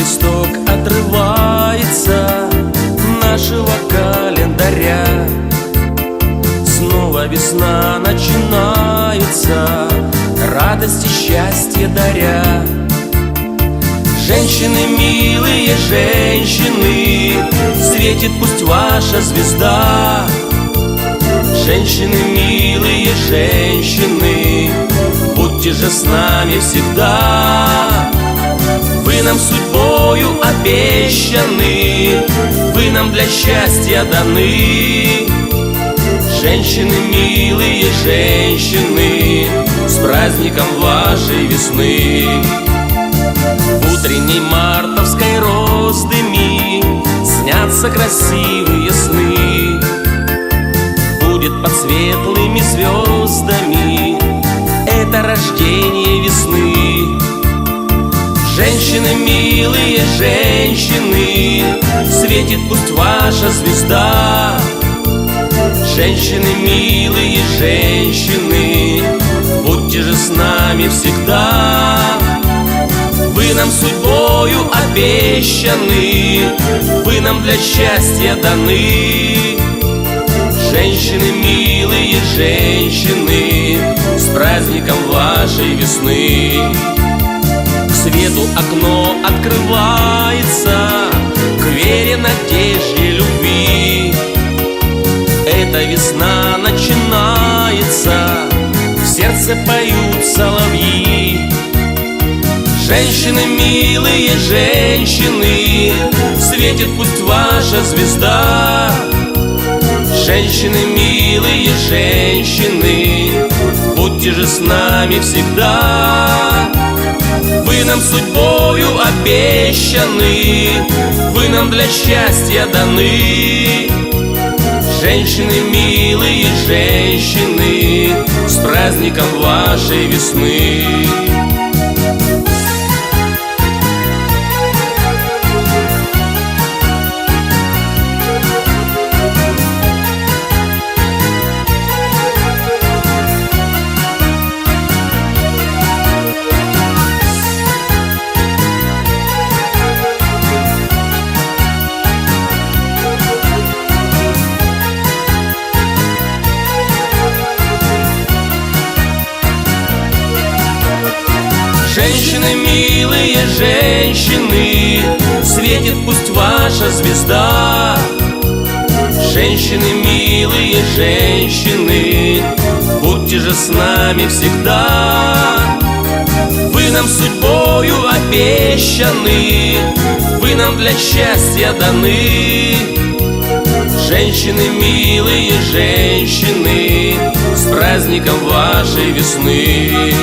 листок отрывается нашего календаря. Снова весна начинается, радость и счастье даря. Женщины, милые женщины, светит пусть ваша звезда. Женщины, милые женщины, будьте же с нами всегда. Вы нам судьбою обещаны, вы нам для счастья даны. Женщины, милые женщины, с праздником вашей весны. В утренней мартовской роздыми снятся красивые сны. Будет под светлыми звездами это рождение весны Женщины, милые женщины, светит пусть ваша звезда Женщины, милые женщины, будьте же с нами всегда. Вы нам судьбою обещаны, вы нам для счастья даны. Женщины, милые женщины, с праздником вашей весны. Свету окно открывается, к вере, надежде, любви. Эта весна начинается, в сердце поют соловьи. Женщины, милые женщины, светит пусть ваша звезда. Женщины, милые женщины, будьте же с нами всегда. Вы нам судьбою обещаны, вы нам для счастья даны. Женщины, милые женщины, с праздником вашей весны. Женщины, милые женщины, светит пусть ваша звезда. Женщины, милые женщины, будьте же с нами всегда. Вы нам судьбою обещаны, вы нам для счастья даны. Женщины, милые женщины, с праздником вашей весны.